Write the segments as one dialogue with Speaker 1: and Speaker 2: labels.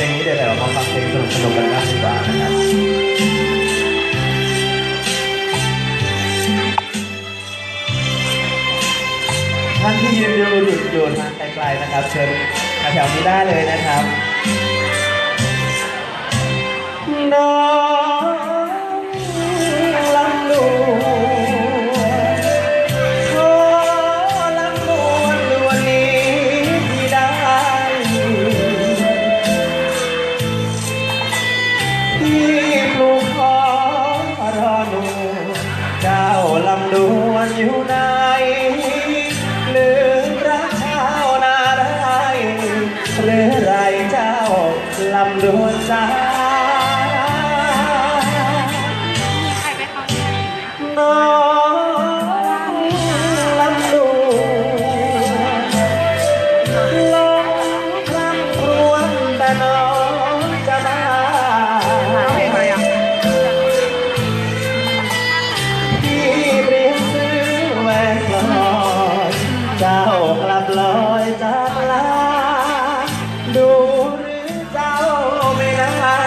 Speaker 1: พลงนี้เดี๋ยวเรามาฟังเพลงสนุกๆกันบ้างดีกว่านะครับท่านที่ยืนดูอยู่อยู่ทางไกลๆนะครับ เชิญมาแถวนี้ได้เลยนะครับน้ วนอยู่ไหนลืมรักเช้านาได้หรือไรเจ้าลำดวนจ้า เจ้ากลับลอยจากลา ดูหรือเจ้าไม่น่า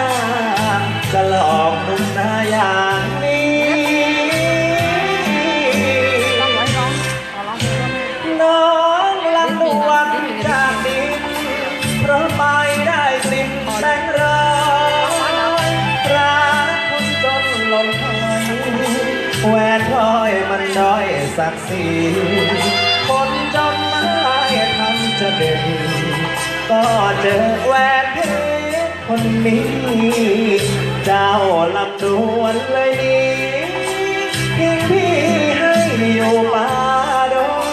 Speaker 1: จะหลอกนุ่มหน้าอย่างนี้น้องลำดวนจากดินเพราะไปได้กลิ่นแสงร้อยรักคนจนหล่นหายแหวนพลอยมันด้อยศักดิ์ศรี ทันจะเด่นก็เจอแหวนเพชรคนนี้ เจ้าลำดวนเลยนี้ทิ้งพี่ให้อยู่ป่าดง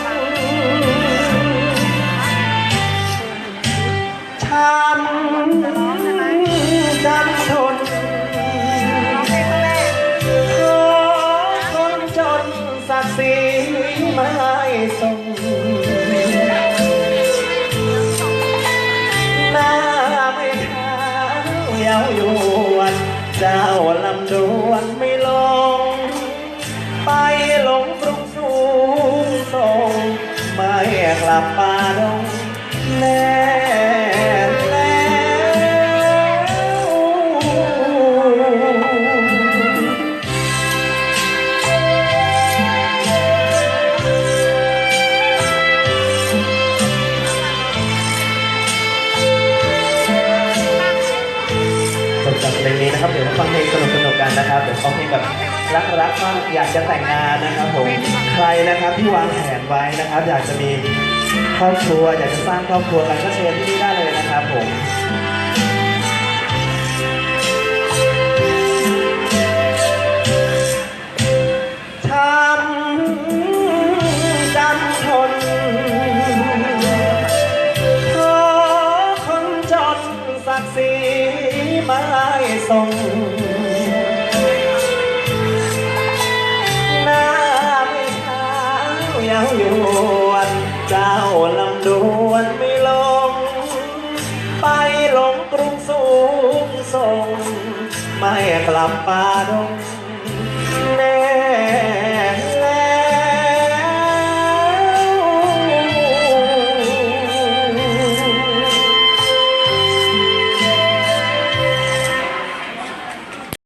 Speaker 1: ช้ำจำทนขอคนจนศักดิ์ศรีไม่ส่ง วยวนเจ้าลำดวนไม่ลง ไปหลงกรุงสูงส่งไม่กลับป่าดงแน่ เพลงนี้นะครับเดี๋ยวมาฟังเพลงสนุกๆกันนะครับเดี๋ยวฟังเพลงแบบรักๆมากอยากจะแต่งงานนะครับผมใครนะครับที่วางแผนไว้นะครับ อยากจะมีครอบครัว อยากจะสร้างครอบครัวกันก็เชิญที่ วนไม่ลง ไปหลงกรุงสูงส่ง ไม่กลับป่าดง